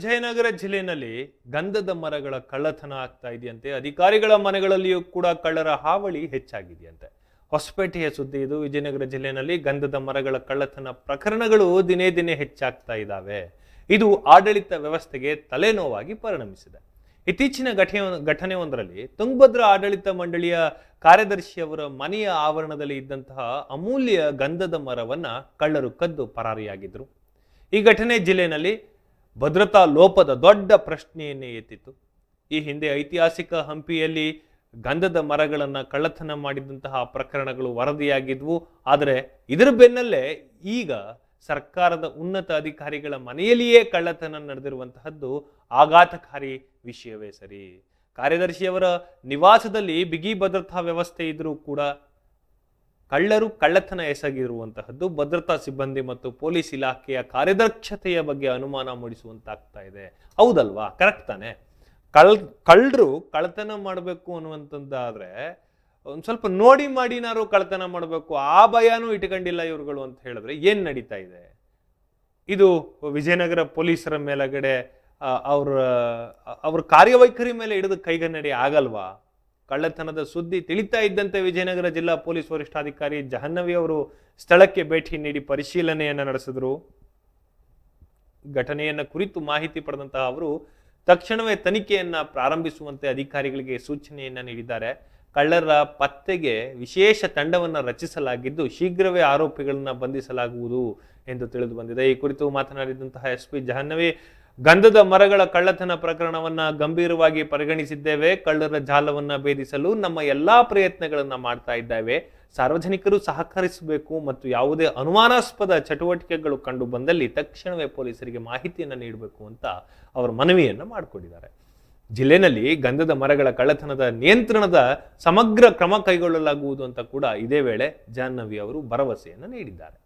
ವಿಜಯನಗರ ಜಿಲ್ಲೆಯಲ್ಲಿ ಗಂಧದ ಮರಗಳ ಕಳ್ಳತನ ಆಗ್ತಾ ಇದೆಯಂತೆ. ಅಧಿಕಾರಿಗಳ ಮನೆಗಳಲ್ಲಿಯೂ ಕೂಡ ಕಳ್ಳರ ಹಾವಳಿ ಹೆಚ್ಚಾಗಿದೆಯಂತೆ. ಹೊಸಪೇಟೆಯ ಸುದ್ದಿ ಇದು. ವಿಜಯನಗರ ಜಿಲ್ಲೆಯಲ್ಲಿ ಗಂಧದ ಮರಗಳ ಕಳ್ಳತನ ಪ್ರಕರಣಗಳು ದಿನೇ ದಿನೇ ಹೆಚ್ಚಾಗ್ತಾ ಇದ್ದಾವೆ ಇದು ಆಡಳಿತ ವ್ಯವಸ್ಥೆಗೆ ತಲೆನೋವಾಗಿ ಪರಿಣಮಿಸಿದೆ. ಇತ್ತೀಚಿನ ಘಟನೆ ಘಟನೆಯೊಂದರಲ್ಲಿ ತುಂಗಭದ್ರಾ ಆಡಳಿತ ಮಂಡಳಿಯ ಕಾರ್ಯದರ್ಶಿಯವರ ಮನೆಯ ಆವರಣದಲ್ಲಿ ಇದ್ದಂತಹ ಅಮೂಲ್ಯ ಗಂಧದ ಮರವನ್ನ ಕಳ್ಳರು ಕದ್ದು ಪರಾರಿಯಾಗಿದ್ರು. ಈ ಘಟನೆ ಜಿಲ್ಲೆಯಲ್ಲಿ ಭದ್ರತಾ ಲೋಪದ ದೊಡ್ಡ ಪ್ರಶ್ನೆಯನ್ನೇ ಎತ್ತಿತ್ತು. ಈ ಹಿಂದೆ ಐತಿಹಾಸಿಕ ಹಂಪಿಯಲ್ಲಿ ಗಂಧದ ಮರಗಳನ್ನು ಕಳ್ಳತನ ಮಾಡಿದಂತಹ ಪ್ರಕರಣಗಳು ವರದಿಯಾಗಿದ್ವು. ಆದರೆ ಇದರ ಬೆನ್ನಲ್ಲೇ ಈಗ ಸರ್ಕಾರದ ಉನ್ನತ ಅಧಿಕಾರಿಗಳ ಮನೆಯಲ್ಲಿಯೇ ಕಳ್ಳತನ ನಡೆದಿರುವಂತಹದ್ದು ಆಘಾತಕಾರಿ ವಿಷಯವೇ ಸರಿ. ಕಾರ್ಯದರ್ಶಿಯವರ ನಿವಾಸದಲ್ಲಿ ಬಿಗಿ ಭದ್ರತಾ ವ್ಯವಸ್ಥೆ ಇದ್ರೂ ಕೂಡ ಕಳ್ಳರು ಕಳ್ಳತನ ಎಸಗಿರುವಂತಹದ್ದು ಭದ್ರತಾ ಸಿಬ್ಬಂದಿ ಮತ್ತು ಪೊಲೀಸ್ ಇಲಾಖೆಯ ಕಾರ್ಯದಕ್ಷತೆಯ ಬಗ್ಗೆ ಅನುಮಾನ ಮೂಡಿಸುವಂತಾಗ್ತಾ ಇದೆ. ಹೌದಲ್ವಾ? ಕರೆಕ್ಟ್ ತಾನೆ? ಕಳ್, ಕಳ್ಳರು ಕಳ್ಳತನ ಮಾಡಬೇಕು ಅನ್ನುವಂಥದ್ದಾದ್ರೆ ಒಂದು ಸ್ವಲ್ಪ ನೋಡಿ ಮಾಡಿನಾರು ಕಳ್ಳತನ ಮಾಡಬೇಕು, ಆ ಭಯನೂ ಇಟ್ಕೊಂಡಿಲ್ಲ ಇವ್ರುಗಳು ಅಂತ ಹೇಳಿದ್ರೆ ಏನು ನಡೀತಾ ಇದೆ? ಇದು ವಿಜಯನಗರ ಪೊಲೀಸರ ಮೇಲಗಡೆ ಅವ್ರ ಅವ್ರ ಕಾರ್ಯವೈಖರಿ ಮೇಲೆ ಹಿಡಿದು ಕೈಗನ್ನಡಿ ಆಗಲ್ವಾ? ಕಳ್ಳತನದ ಸುದ್ದಿ ತಿಳಿತಾ ಇದ್ದಂತೆ ವಿಜಯನಗರ ಜಿಲ್ಲಾ ಪೊಲೀಸ್ ವರಿಷ್ಠಾಧಿಕಾರಿ ಜಹನ್ನವಿ ಅವರು ಸ್ಥಳಕ್ಕೆ ಭೇಟಿ ನೀಡಿ ಪರಿಶೀಲನೆಯನ್ನು ನಡೆಸಿದ್ರು. ಘಟನೆಯನ್ನು ಕುರಿತು ಮಾಹಿತಿ ಪಡೆದಂತಹ ಅವರು ತಕ್ಷಣವೇ ತನಿಖೆಯನ್ನು ಪ್ರಾರಂಭಿಸುವಂತೆ ಅಧಿಕಾರಿಗಳಿಗೆ ಸೂಚನೆಯನ್ನು ನೀಡಿದ್ದಾರೆ. ಕಳ್ಳರ ಪತ್ತೆಗೆ ವಿಶೇಷ ತಂಡವನ್ನು ರಚಿಸಲಾಗಿದ್ದು ಶೀಘ್ರವೇ ಆರೋಪಿಗಳನ್ನು ಬಂಧಿಸಲಾಗುವುದು ಎಂದು ತಿಳಿದು ಬಂದಿದೆ. ಈ ಕುರಿತು ಮಾತನಾಡಿದಂತಹ ಎಸ್ ಪಿ ಜಹನ್ನವಿ ಗಂಧದ ಮರಗಳ ಕಳ್ಳತನ ಪ್ರಕರಣವನ್ನ ಗಂಭೀರವಾಗಿ ಪರಿಗಣಿಸಿದ್ದೇವೆ. ಕಳ್ಳರ ಜಾಲವನ್ನ ಭೇದಿಸಲು ನಮ್ಮ ಎಲ್ಲಾ ಪ್ರಯತ್ನಗಳನ್ನ ಮಾಡ್ತಾ ಇದ್ದೇವೆ. ಸಾರ್ವಜನಿಕರು ಸಹಕರಿಸಬೇಕು ಮತ್ತು ಯಾವುದೇ ಅನುಮಾನಾಸ್ಪದ ಚಟುವಟಿಕೆಗಳು ಕಂಡು ಬಂದಲ್ಲಿ ತಕ್ಷಣವೇ ಪೊಲೀಸರಿಗೆ ಮಾಹಿತಿಯನ್ನು ನೀಡಬೇಕು ಅಂತ ಅವರು ಮನವಿಯನ್ನ ಮಾಡಿಕೊಂಡಿದ್ದಾರೆ. ಜಿಲ್ಲೆನಲ್ಲಿ ಗಂಧದ ಮರಗಳ ಕಳ್ಳತನದ ನಿಯಂತ್ರಣದ ಸಮಗ್ರ ಕ್ರಮ ಕೈಗೊಳ್ಳಲಾಗುವುದು ಅಂತ ಕೂಡ ಇದೇ ವೇಳೆ ಜಾಹ್ನವಿ ಅವರು ಭರವಸೆಯನ್ನು ನೀಡಿದ್ದಾರೆ.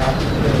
ครับ